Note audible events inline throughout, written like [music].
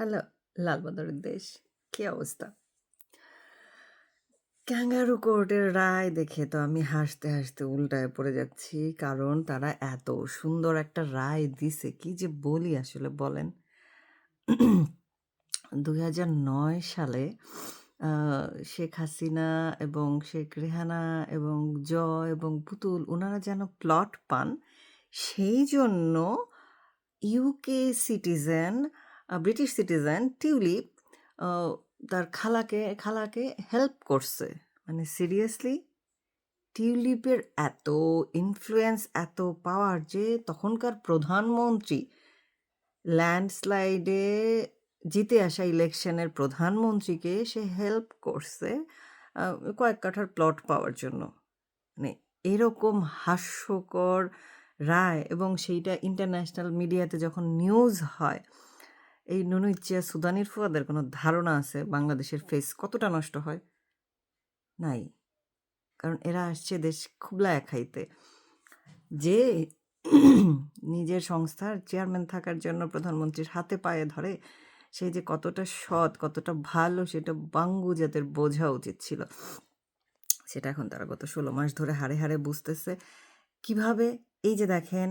Hello লালবাদরের দেশ। কি অবস্থা? ক্যাঙ্গারু কোর্টের রায় দেখে তো আমি হাসতে হাসতে উল্টায় পড়ে যাচ্ছি, কারণ তারা এত সুন্দর একটা রায় দিছে। কি যে বলি আসলে বলেন। হাজার নয় সালে শেখ হাসিনা এবং শেখ রেহানা এবং জয় এবং পুতুল ওনারা যেন প্লট পান, সেই জন্য UK citizen British citizen Tulip তার খালাকে খালাকে হেল্প করছে। মানে সিরিয়াসলি টিউলিপের এত ইনফ্লুয়েন্স এত পাওয়ার যে তখনকার প্রধানমন্ত্রী ল্যান্ডস্লাইডে জিতে আসা ইলেকশনের প্রধানমন্ত্রীকে সে হেল্প করছে কয়েক কাঠার প্লট পাওয়ার জন্য। মানে এরকম হাস্যকর রায় এবং সেইটা ইন্টারন্যাশনাল মিডিয়াতে যখন নিউজ হয় এই নুনুইচিয়া সুদানির ফুয়াদের কোনো ধারণা আছে বাংলাদেশের ফেস কতটা নষ্ট হয়? নাই। কারণ এরা আসছে দেশ খুবলায় খাইতে যে নিজের সংস্থার চেয়ারম্যান থাকার জন্য প্রধানমন্ত্রীর হাতে পায়ে ধরে, সে যে কতটা সৎ, কতটা ভালো, সেটা বাঙ্গু যাদের বোঝা উচিত ছিল। সেটা এখন তারা গত ষোলো মাস ধরে হাড়ে হাড়ে বুঝতেছে। কীভাবে? এই যে দেখেন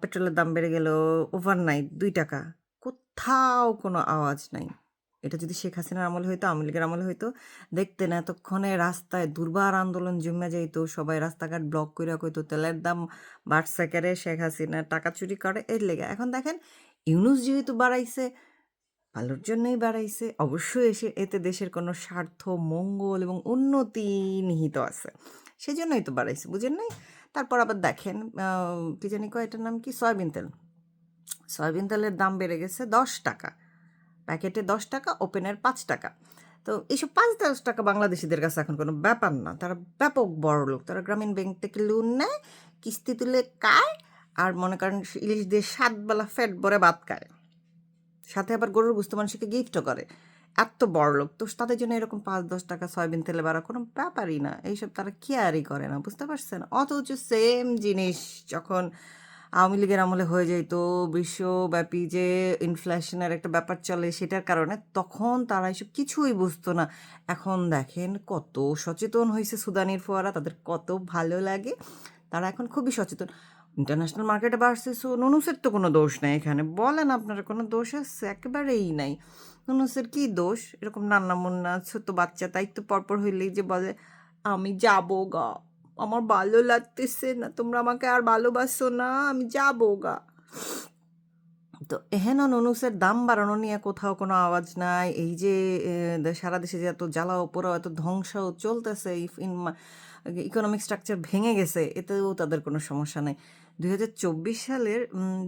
পেট্রোলের দাম বেড়ে গেল ওভারনাইট দুই টাকা। কোথাও কোনো আওয়াজ নাই। এটা যদি শেখ হাসিনার আমলে হইতো, আওয়ামী লীগের আমলে হইতো, দেখতেন এতক্ষণে রাস্তায় দুর্বার আন্দোলন জমে যাইতো, সবাই রাস্তাঘাট ব্লক করে কইতো, তেলের দাম বাড়ছে কেড়ে শেখ হাসিনা টাকা চুরি করে, এর লেগে। এখন দেখেন, ইউনুস যেহেতু বাড়াইছে ভালোর জন্যই বাড়াইছে, অবশ্যই এসে এতে দেশের কোনো স্বার্থ, মঙ্গল এবং উন্নতি নিহিত আছে। সেই জন্যই তো বাড়াইছে, বুঝেন নাই? তারপর আবার দেখেন কি জানি কয় এটার নাম কি? সয়াবিন তেল। সয়াবিন তেলের দাম বেড়ে গেছে দশ টাকা। প্যাকেটে দশ টাকা, ওপেনের পাঁচ টাকা। তো এইসব পাঁচ দশ টাকা বাংলাদেশিদের কাছে এখন কোনো ব্যাপার না। তারা ব্যাপক বড় লোক। তারা গ্রামীণ ব্যাংক থেকে লোন নেয়, কিস্তি তুলে কায় আর মনে করেন ইলিশ দিয়ে সাতবেলা ফ্যাট ভরে ভাত খায়। সাথে আবার গরুর গুস্ত মানুষকে গিফটও করে। এত বড় লোক। তো তাদের জন্য এরকম পাঁচ দশ টাকা সয়াবিন তেলে বাড়া কোনো ব্যাপারই না। এইসব তারা কেয়ারই করে না, বুঝতে পারছেন? অথচ সেম জিনিস যখন আওয়ামী লীগের আমলে হয়ে যেত বিশ্বব্যাপী যে ইনফ্লেশনের একটা ব্যাপার চলে সেটার কারণে তখন তারা এসব কিছুই বুঝতো না। এখন দেখেন কত সচেতন হয়েছে সুদানির ফোয়ারা, তাদের কত ভালো লাগে। তারা এখন খুবই সচেতন। ইন্টারন্যাশনাল মার্কেটে বাড়ছে সো নুনুসের তো কোনো দোষ নাই এখানে। বলেন আপনারা, কোনো দোষ আছে? একেবারেই নাই। নুনুসের কি দোষ? এরকম নান্না মুন্না, ছোট বাচ্চা, তাই তো পরপর হইলেই যে বলে, আমি যাব গা। আমার ভালো লাগতেছে না, তোমরা আমাকে আর ভালোবাসো না, আমি যাব গা। তো এহেন নুনুসের দাম বাড়ানো নিয়ে কোথাও কোনো আওয়াজ নাই, এই যে সারা দেশে যে এত জ্বালা পোড়াও এত ধ্বংস চলতেছে ইকোনমিক স্ট্রাকচার ভেঙে গেছে, এতেও তাদের কোনো সমস্যা নেই। দুই হাজার চব্বিশ সালের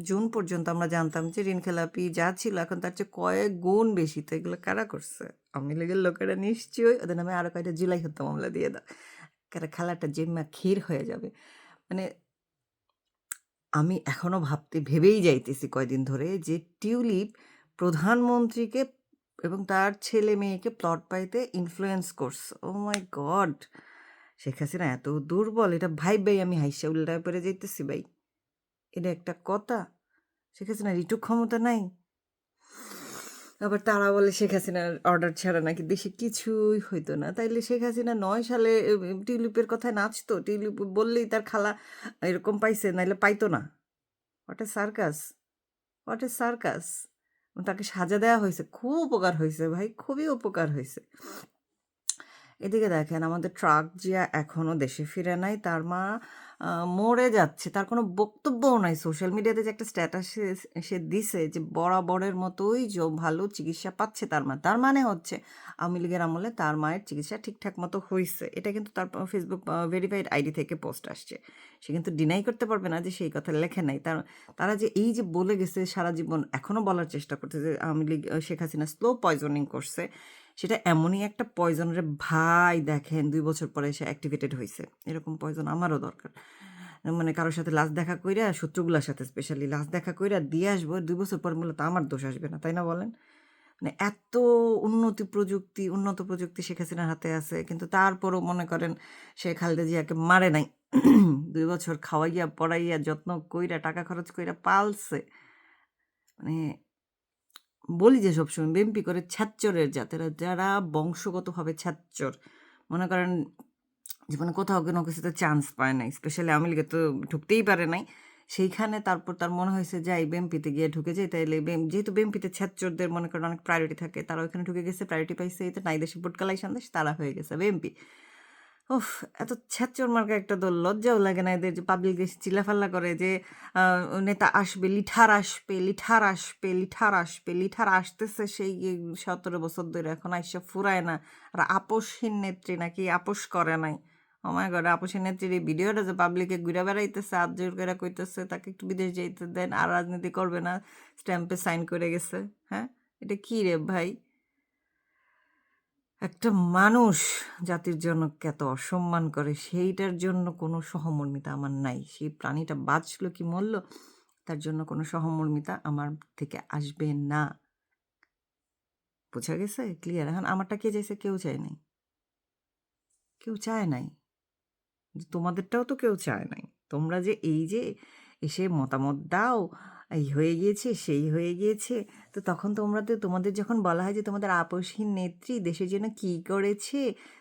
জুন পর্যন্ত আমরা জানতাম যে ঋণ খেলাপি যা ছিল এখন তার চেয়ে কয়েক গুণ বেশি, তো এগুলো কারা করছে? আওয়ামী লীগের লোকেরা নিশ্চয়ই, ওদের নামে আরও কয়েকটা জুলাই হত্যা মামলা দিয়ে দাও। খেলাটা জিম্মা ক্ষীর হয়ে যাবে। মানে আমি এখনও ভাবতে, ভেবেই যাইতেছি কয়দিন ধরে যে টিউলিপ প্রধানমন্ত্রীকে এবং তার ছেলে মেয়েকে প্লট পাইতে ইনফ্লুয়েন্স করছে। Oh my god Sheikh Hasina এত দুর্বল, এটা ভাই ভাই আমি হাইসা উল্টায় পড়ে যাইতেছি ভাই। এটা একটা কথা। শেখ হাসিনা রিটু ক্ষমতা নাই। আবার তারা বলে শেখ হাসিনার অর্ডার ছাড়া নাকি দেশে কিছুই হইতো না। তাইলে শেখ হাসিনা নয় সালে টিউলিপের কথায় নাচতো, টিউলিপ বললেই তার খালা এরকম পাইছে, নাইলে পাইতো না। What a circus what a circus তাকে সাজা দেওয়া হয়েছে, খুব উপকার হয়েছে ভাই, খুবই উপকার হয়েছে। এদিকে দেখেন, আমাদের ট্রাক জিয়া এখনও দেশে ফিরে নাই। তার মা মরে যাচ্ছে। তার কোনো বক্তব্যও নাই। সোশ্যাল মিডিয়াতে যে একটা স্ট্যাটাস সে দিছে যে, বরাবরের মতোই যে ভালো চিকিৎসা পাচ্ছে তার মা। তার মানে হচ্ছে, আওয়ামী লীগের আমলে তার মায়ের চিকিৎসা ঠিকঠাক মতো হয়েছে এটা কিন্তু তার ফেসবুক ভেরিফাইড আইডি থেকে পোস্ট আসছে। সে কিন্তু ডিনাই করতে পারবে না যে সেই কথা লেখে নাই। তার, তারা যে এই যে বলে গেছে সারা জীবন, এখনও বলার চেষ্টা করছে যে, Awami League Sheikh Hasina slow poisoning করছে। সেটা এমনই একটা পয়জন রে ভাই, দেখেন দুই বছর পরে সে অ্যাক্টিভেটেড হয়েছে এরকম পয়জন আমারও দরকার। মানে কারোর সাথে লাস্ট দেখা কইরা, শত্রুগুলার সাথে স্পেশালি লাস্ট দেখা কইরা দিয়ে আসব, দুই বছর পর মূলত আমার দোষ আসবে না, তাই না বলেন? মানে এত উন্নতি প্রযুক্তি, উন্নত প্রযুক্তি শেখ হাসিনার হাতে আছে, কিন্তু তারপরও মনে করেন সে খালেদা জিয়াকে মারে নাই। দুই বছর খাওয়াইয়া, পড়াইয়া, যত্ন কইরা, টাকা খরচ কইরা পালছে। মানে বলি যে সবসময় বেম্পি করে ছ্যাচ্চরের জাতেরা, যারা বংশগতভাবে ছ্যাচ্চর। মনে করেন জীবনে কোথাও কোনো কিছুতে চান্স পায় নাই স্পেশালি আওয়ামী তো ঢুকতেই পারে নাই। সেইখানে তারপর তার মনে হয়েছে যাই বেমপিতে গিয়ে ঢুকে যাই, তাইলে যেহেতু বেমপিতে ছ্যাচ্চরদের মনে করেন অনেক প্রায়োরিটি থাকে, তারা ওইখানে ঢুকে গেছে প্রায়োরিটি পাইছে এতে নাই দেশে বুটকালাই সন্দেশ, তারা হয়ে গেছে বেমপি উফ, এত ছ্যাচ্চর মার্কা একটা দল, লজ্জাও লাগে না এদের যে পাবলিক চিল্লাফাল্লা করে যে নেতা আসবে, লিঠার আসবে লিঠার আসবে লিঠার আসবে, লিঠার আসতেছে সেই সতেরো বছর ধরে, এখন আইসা ফুরায় না। আর আপোষহীন নেত্রী নাকি আপোষ করে নাই। আমার ঘরে আপোষহীন নেত্রীর এই ভিডিওটা যে পাবলিকে ঘুরে বেড়াইতেছে আজ জোর করে কইতেছে, তাকে একটু বিদেশ যাইতে দেন, আর রাজনীতি করবে না স্ট্যাম্পে সাইন করে গেছে। হ্যাঁ? এটা কি রে ভাই? একটা মানুষ জাতির জন্য কত অসম্মান করে, সেইটার জন্য কোনো সহমর্মিতা আমার নাই। সেই প্রাণীটা বাঁচলো কি মরল, তার জন্য কোনো সহমর্মিতা আমার থেকে আসবে না। বোঝা গেছে? ক্লিয়ার এখন আমারটা কে চাইছে? কেউ চায় নাই। কেউ চায় নাই। তোমাদেরটাও তো কেউ চায় নাই। তোমরা যে এই যে এসে মতামত দাও এই হয়ে গিয়েছে, সেই হয়ে গিয়েছে। তো তখন তোমরা তো, তোমাদের যখন বলা হয় যে তোমাদের আপসহীন নেত্রী দেশের জন্য কী করেছে,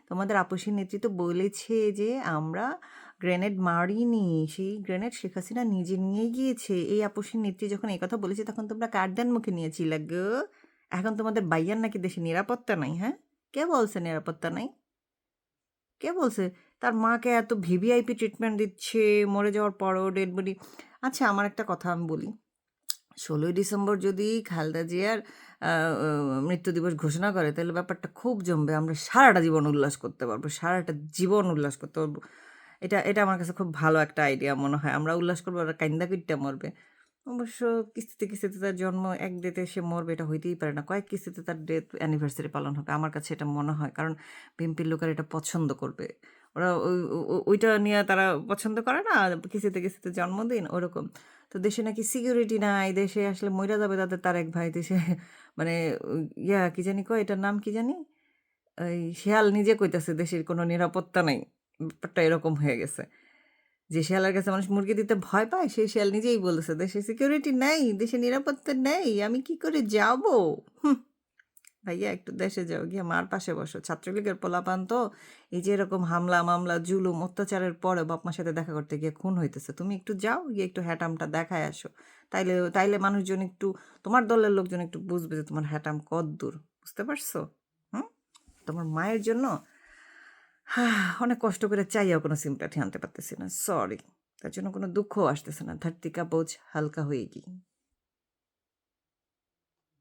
তোমাদের আপসহীন নেত্রী তো বলেছে যে আমরা গ্রেনেড মারিনি, সেই গ্রেনেড শেখ হাসিনা নিজে নিয়ে গিয়েছে। এই আপসহীন নেত্রী যখন এই কথা বলেছে, তখন তোমরা কার মুখে নিয়েছিল গো? এখন তোমাদের বাইয়ার নাকি দেশে নিরাপত্তা নাই হ্যাঁ? কে বলছে নিরাপত্তা নাই? কে বলছে? তার মাকে এত ভিভিআইপি ট্রিটমেন্ট দিচ্ছে, মরে যাওয়ার পরও ডেড বডি আচ্ছা আমার একটা কথা আমি বলি। ষোলোই ডিসেম্বর যদি খালদা জিয়ার মৃত্যু দিবস ঘোষণা করে, তাহলে ব্যাপারটা খুব জমবে। আমরা সারাটা জীবন উল্লাস করতে পারব, সারাটা জীবন উল্লাস করতে পারব। এটা এটা আমার কাছে খুব ভালো একটা আইডিয়া মনে হয়। আমরা উল্লাস করব আর কাইন্দা মরবে। অবশ্য কিস্তিতে কিস্তিতে তার জন্ম এক ডেতে সে মরবে, এটা হইতেই পারে না। কয়েক কিস্তিতে তার ডেথ অ্যানিভার্সারি পালন হবে, আমার কাছে এটা মনে হয়। কারণ বিএনপির লোকেরা এটা পছন্দ করবে। ওরা ওই- ওইটা নিয়ে তারা পছন্দ করে না, কিস্তিতে কিস্তিতে জন্মদিন, ওরকম। তো দেশে নাকি সিকিউরিটি নাই, দেশে আসলে মইরা যাবে তাদের তার এক ভাই, দেশে [laughs] মানে ইয়া, কি জানি কয়, এটার নাম কি জানি? ওই শেয়াল নিজে কইতাছে দেশের কোনো নিরাপত্তা নাই, ব্যাপারটা এরকম হয়ে গেছে। যে শেয়ালের কাছে মানুষ মুরগি দিতে ভয় পায়, সেই শেয়াল নিজেই বলতেছে, দেশে সিকিউরিটি নেই, দেশে নিরাপত্তা নেই, আমি কি করে যাব? ভাইয়া, একটু দেশে যাও, গিয়ে মার পাশে বসো। ছাত্রলীগের পোলাপান তো এই যে এরকম হামলা, মামলা, জুলুম, অত্যাচারের পরে বাপমার সাথে দেখা করতে গিয়ে খুন হইতেছে। তুমি একটু যাও, গিয়ে একটু হ্যাটামটা দেখায় আসো। তাইলে তাইলে মানুষজন একটু, তোমার দলের লোকজন একটু বুঝবে যে তোমার হ্যাটাম কত দূর বুঝতে পারছ? হুম? তোমার মায়ের জন্য অনেক কষ্ট করে চাইয়াও কোনো সিমটা আনতে পারতেছি না। সরি তার জন্য কোনো দুঃখও আসতেছে না। ধার্তিকা বোঝ হালকা হয়ে গিয়ে।